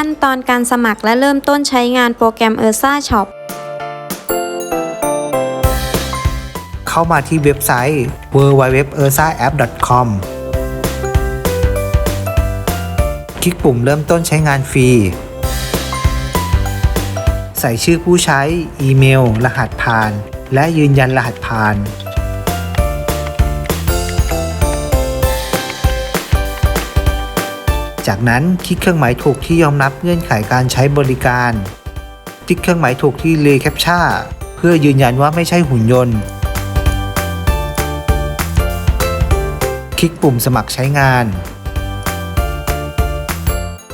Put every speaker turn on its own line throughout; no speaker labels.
ขั้นตอนการสมัครและเริ่มต้นใช้งานโปรแกรม e r s a Shop
เข้ามาที่เว็บไซต์ www.ersaapp.com คลิกปุ่มเริ่มต้นใช้งานฟรี ใส่ชื่อผู้ใช้ อีเมล รหัสผ่าน และยืนยันรหัสผ่าน จากนั้นคลิกเครื่องหมายถูกที่ยอมรับเงื่อนไขการใช้บริการ คลิกเครื่องหมายถูกที่ Recaptcha เพื่อยืนยันว่าไม่ใช่หุ่นยนต์ คลิกปุ่มสมัครใช้งาน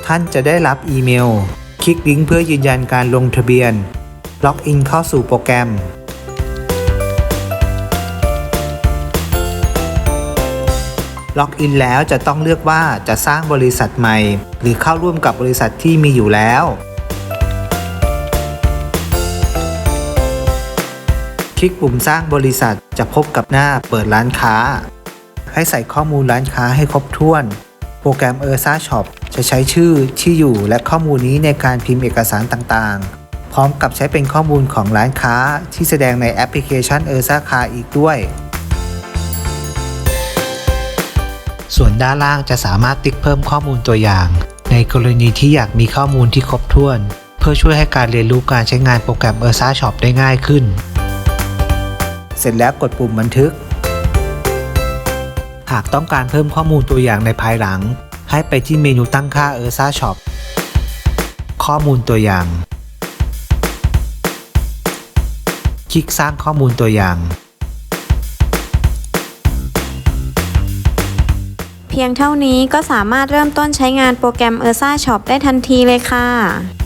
ท่านจะได้รับอีเมล คลิกลิงก์เพื่อยืนยันการลงทะเบียน ล็อกอินเข้าสู่โปรแกรม ล็อกอินแล้วจะต้องเลือกว่าจะสร้างบริษัทใหม่ หรือเข้าร่วมกับบริษัทที่มีอยู่แล้ว คลิกปุ่มสร้างบริษัทจะพบกับหน้าเปิดร้านค้า ให้ใส่ข้อมูลร้านค้าให้ครบถ้วน โปรแกรม e r s a Shop จะใช้ชื่อที่อยู่และข้อมูลนี้ในการพิมพ์เอกสารต่างๆ พร้อมกับใช้เป็นข้อมูลของร้านค้าที่แสดงในแอปพลิเคชัน e r s a Car อีกด้วย ส่วนด้านล่างจะสามารถติ๊กเพิ่มข้อมูลตัวอย่าง ในกรณีที่อยากมีข้อมูลที่ครบถ้วน เพื่อช่วยให้การเรียนรู้การใช้งานโปรแกรม e r s a Shop ได้ง่ายขึ้น เสร็จแล้วกดปุ่มบันทึก หากต้องการเพิ่มข้อมูลตัวอย่างในภายหลัง ให้ไปที่เมนูตั้งค่า e r s a Shop ข้อมูลตัวอย่าง คลิกสร้างข้อมูลตัวอย่าง
พียงเท่านี้ก็สามารถเริ่มต้นใช้งานโปรแกรม e r s a Shop ได้ทันทีเลยค่ะ